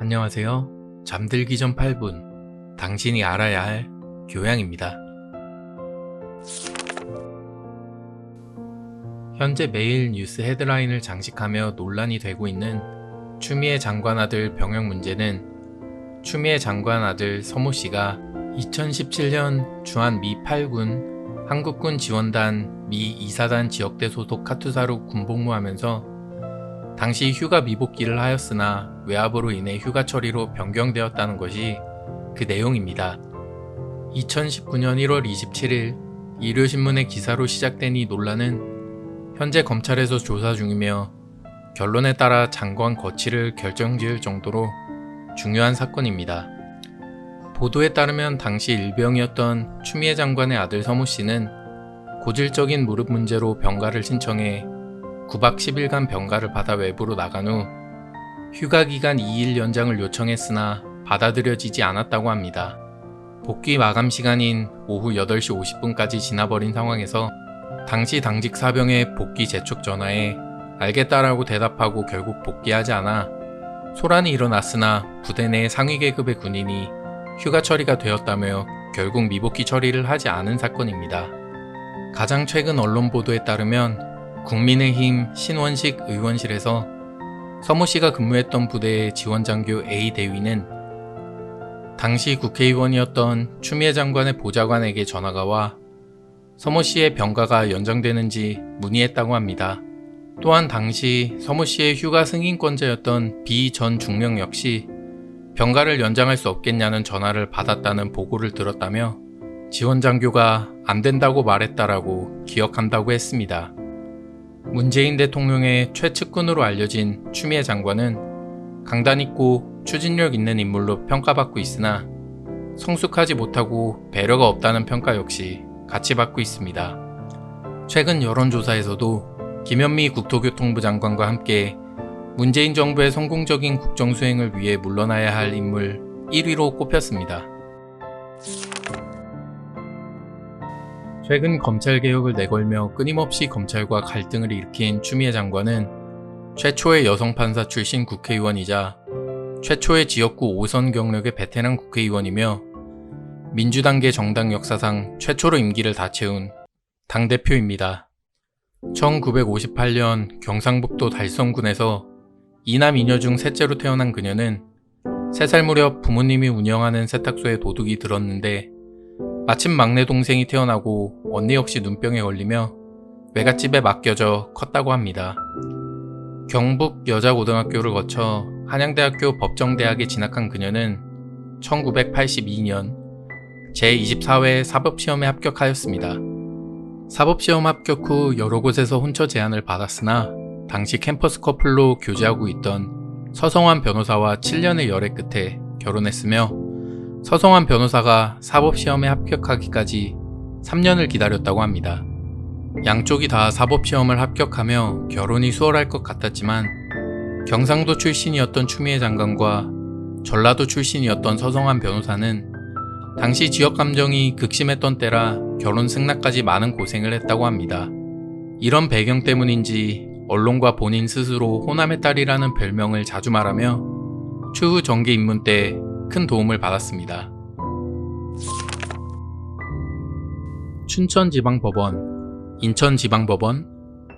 안녕하세요. 잠들기 전 8분. 당신이 알아야 할 교양입니다. 현재 매일 뉴스 헤드라인을 장식하며 논란이 되고 있는 추미애 장관 아들 병역 문제는 추미애 장관 아들 서모 씨가 2017년 주한 미 8군 한국군 지원단 미 2사단 지역대 소속 카투사로 군복무하면서 당시 휴가 미복귀를 하였으나 외압으로 인해 휴가 처리로 변경되었다는 것이 그 내용입니다. 2019년 1월 27일 일요신문의 기사로 시작된 이 논란은 현재 검찰에서 조사 중이며 결론에 따라 장관 거취를 결정지을 정도로 중요한 사건입니다. 보도에 따르면 당시 일병이었던 추미애 장관의 아들 서모 씨는 고질적인 무릎 문제로 병가를 신청해 9박 10일간 병가를 받아 외부로 나간 후 휴가 기간 2일 연장을 요청했으나 받아들여지지 않았다고 합니다. 복귀 마감 시간인 오후 8시 50분까지 지나버린 상황에서 당시 당직 사병의 복귀 재촉 전화에 알겠다라고 대답하고 결국 복귀하지 않아 소란이 일어났으나 부대 내 상위 계급의 군인이 휴가 처리가 되었다며 결국 미복귀 처리를 하지 않은 사건입니다. 가장 최근 언론 보도에 따르면 국민의힘 신원식 의원실에서 서모 씨가 근무했던 부대의 지원장교 A 대위는 당시 국회의원이었던 추미애 장관의 보좌관에게 전화가 와 서모 씨의 병가가 연장되는지 문의했다고 합니다. 또한 당시 서모 씨의 휴가 승인권자였던 B 전 중령 역시 병가를 연장할 수 없겠냐는 전화를 받았다는 보고를 들었다며 지원장교가 안 된다고 말했다라고 기억한다고 했습니다. 문재인 대통령의 최측근으로 알려진 추미애 장관은 강단 있고 추진력 있는 인물로 평가받고 있으나 성숙하지 못하고 배려가 없다는 평가 역시 같이 받고 있습니다. 최근 여론조사에서도 김현미 국토교통부 장관과 함께 문재인 정부의 성공적인 국정 수행을 위해 물러나야 할 인물 1위로 꼽혔습니다. 최근 검찰 개혁을 내걸며 끊임없이 검찰과 갈등을 일으킨 추미애 장관은 최초의 여성 판사 출신 국회의원이자 최초의 지역구 5선 경력의 베테랑 국회의원이며 민주당계 정당 역사상 최초로 임기를 다 채운 당대표입니다. 1958년 경상북도 달성군에서 이남 이녀 중 셋째로 태어난 그녀는 3살 무렵 부모님이 운영하는 세탁소에 도둑이 들었는데 마침 막내 동생이 태어나고 언니 역시 눈병에 걸리며 외갓집에 맡겨져 컸다고 합니다. 경북 여자고등학교를 거쳐 한양대학교 법정대학에 진학한 그녀는 1982년 제24회 사법시험에 합격하였습니다. 사법시험 합격 후 여러 곳에서 혼처 제안을 받았으나 당시 캠퍼스 커플로 교제하고 있던 서성환 변호사와 7년의 열애 끝에 결혼했으며 서성환 변호사가 사법시험에 합격하기까지 3년을 기다렸다고 합니다. 양쪽이 다 사법시험을 합격하며 결혼이 수월할 것 같았지만 경상도 출신이었던 추미애 장관과 전라도 출신이었던 서성환 변호사는 당시 지역 감정이 극심했던 때라 결혼 승낙까지 많은 고생을 했다고 합니다. 이런 배경 때문인지 언론과 본인 스스로 호남의 딸이라는 별명을 자주 말하며 추후 정계 입문 때 큰 도움을 받았습니다. 춘천지방법원, 인천지방법원,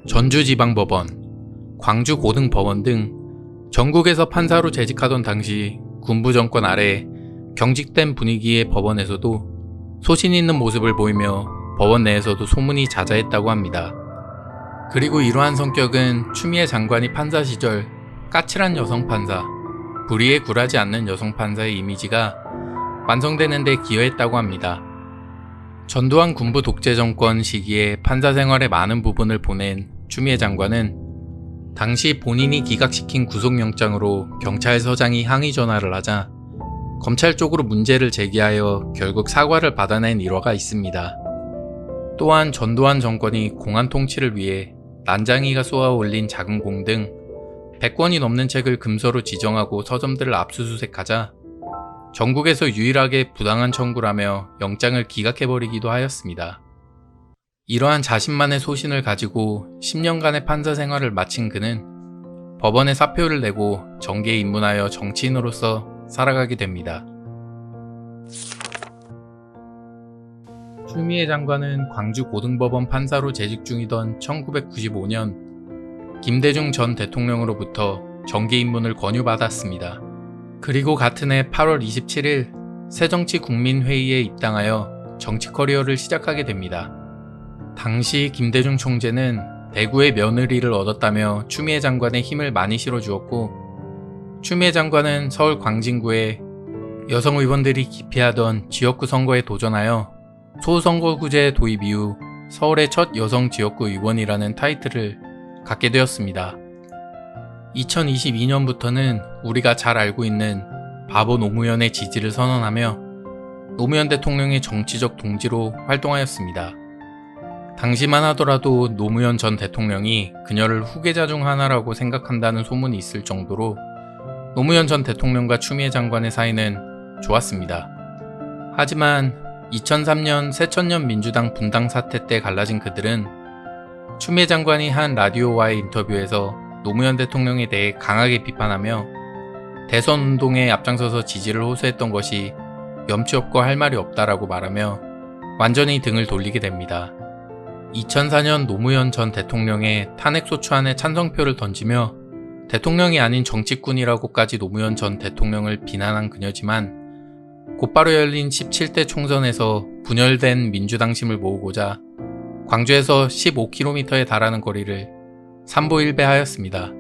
전주지방법원, 광주고등법원 등 전국에서 판사로 재직하던 당시 군부 정권 아래 경직된 분위기의 법원에서도 소신 있는 모습을 보이며 법원 내에서도 소문이 자자했다고 합니다. 그리고 이러한 성격은 추미애 장관이 판사 시절 까칠한 여성 판사, 불의에 굴하지 않는 여성 판사의 이미지가 완성되는 데 기여했다고 합니다. 전두환 군부 독재 정권 시기에 판사 생활의 많은 부분을 보낸 추미애 장관은 당시 본인이 기각시킨 구속영장으로 경찰서장이 항의 전화를 하자 검찰 쪽으로 문제를 제기하여 결국 사과를 받아낸 일화가 있습니다. 또한 전두환 정권이 공안 통치를 위해 난장이가 쏘아 올린 작은 공 등 100권이 넘는 책을 금서로 지정하고 서점들을 압수수색하자 전국에서 유일하게 부당한 청구라며 영장을 기각해버리기도 하였습니다. 이러한 자신만의 소신을 가지고 10년간의 판사 생활을 마친 그는 법원에 사표를 내고 정계에 입문하여 정치인으로서 살아가게 됩니다. 추미애 장관은 광주 고등법원 판사로 재직 중이던 1995년 김대중 전 대통령으로부터 정계 입문을 권유받았습니다. 그리고 같은 해 8월 27일 새정치국민회의에 입당하여 정치 커리어를 시작하게 됩니다. 당시 김대중 총재는 대구의 며느리를 얻었다며 추미애 장관의 힘을 많이 실어주었고 추미애 장관은 서울 광진구에 여성 의원들이 기피하던 지역구 선거에 도전하여 소선거구제 도입 이후 서울의 첫 여성 지역구 의원이라는 타이틀을 갖게 되었습니다. 2022년부터는 우리가 잘 알고 있는 바보 노무현의 지지를 선언하며 노무현 대통령의 정치적 동지로 활동하였습니다. 당시만 하더라도 노무현 전 대통령이 그녀를 후계자 중 하나라고 생각한다는 소문이 있을 정도로 노무현 전 대통령과 추미애 장관의 사이는 좋았습니다. 하지만 2003년 새천년 민주당 분당 사태 때 갈라진 그들은 추미애 장관이 한 라디오와의 인터뷰에서 노무현 대통령에 대해 강하게 비판하며 대선 운동에 앞장서서 지지를 호소했던 것이 염치 없고 할 말이 없다라고 말하며 완전히 등을 돌리게 됩니다. 2004년 노무현 전 대통령의 탄핵소추안에 찬성표를 던지며 대통령이 아닌 정치꾼이라고까지 노무현 전 대통령을 비난한 그녀지만 곧바로 열린 17대 총선에서 분열된 민주당심을 모으고자 광주에서 15km에 달하는 거리를 삼보일배하였습니다.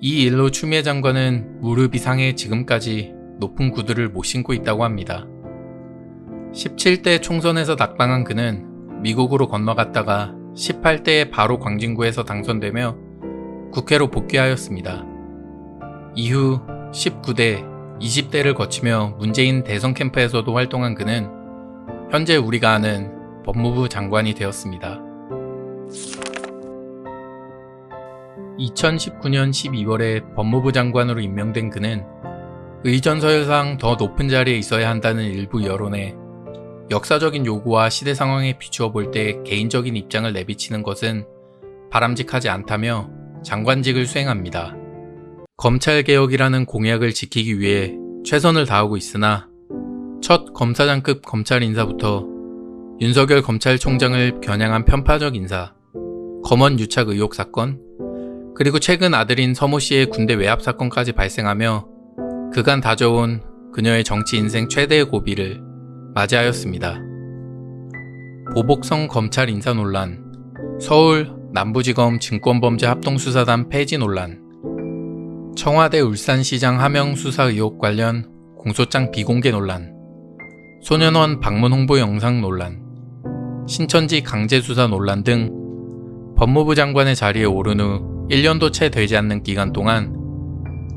이 일로 추미애 장관은 무릎 이상의 지금까지 높은 구두를 못 신고 있다고 합니다. 17대 총선에서 낙방한 그는 미국으로 건너갔다가 18대에 바로 광진구에서 당선되며 국회로 복귀하였습니다. 이후 19대, 20대를 거치며 문재인 대선 캠프에서도 활동한 그는 현재 우리가 아는 법무부 장관이 되었습니다. 2019년 12월에 법무부 장관으로 임명된 그는 의전서열상 더 높은 자리에 있어야 한다는 일부 여론에 역사적인 요구와 시대 상황에 비추어 볼 때 개인적인 입장을 내비치는 것은 바람직하지 않다며 장관직을 수행합니다. 검찰개혁이라는 공약을 지키기 위해 최선을 다하고 있으나 첫 검사장급 검찰 인사부터 윤석열 검찰총장을 겨냥한 편파적 인사, 검언 유착 의혹 사건, 그리고 최근 아들인 서모 씨의 군대 외압 사건까지 발생하며 그간 다져온 그녀의 정치 인생 최대의 고비를 맞이하였습니다. 보복성 검찰 인사 논란, 서울 남부지검 증권범죄 합동수사단 폐지 논란, 청와대 울산시장 하명 수사 의혹 관련 공소장 비공개 논란, 소년원 방문 홍보 영상 논란, 신천지 강제 수사 논란 등 법무부 장관의 자리에 오른 후 1년도 채 되지 않는 기간 동안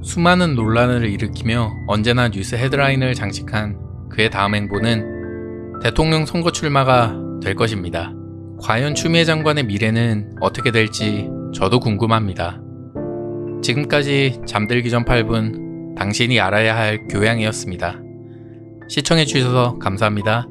수많은 논란을 일으키며 언제나 뉴스 헤드라인을 장식한 그의 다음 행보는 대통령 선거 출마가 될 것입니다. 과연 추미애 장관의 미래는 어떻게 될지 저도 궁금합니다. 지금까지 잠들기 전 8분 당신이 알아야 할 교양이었습니다. 시청해주셔서 감사합니다.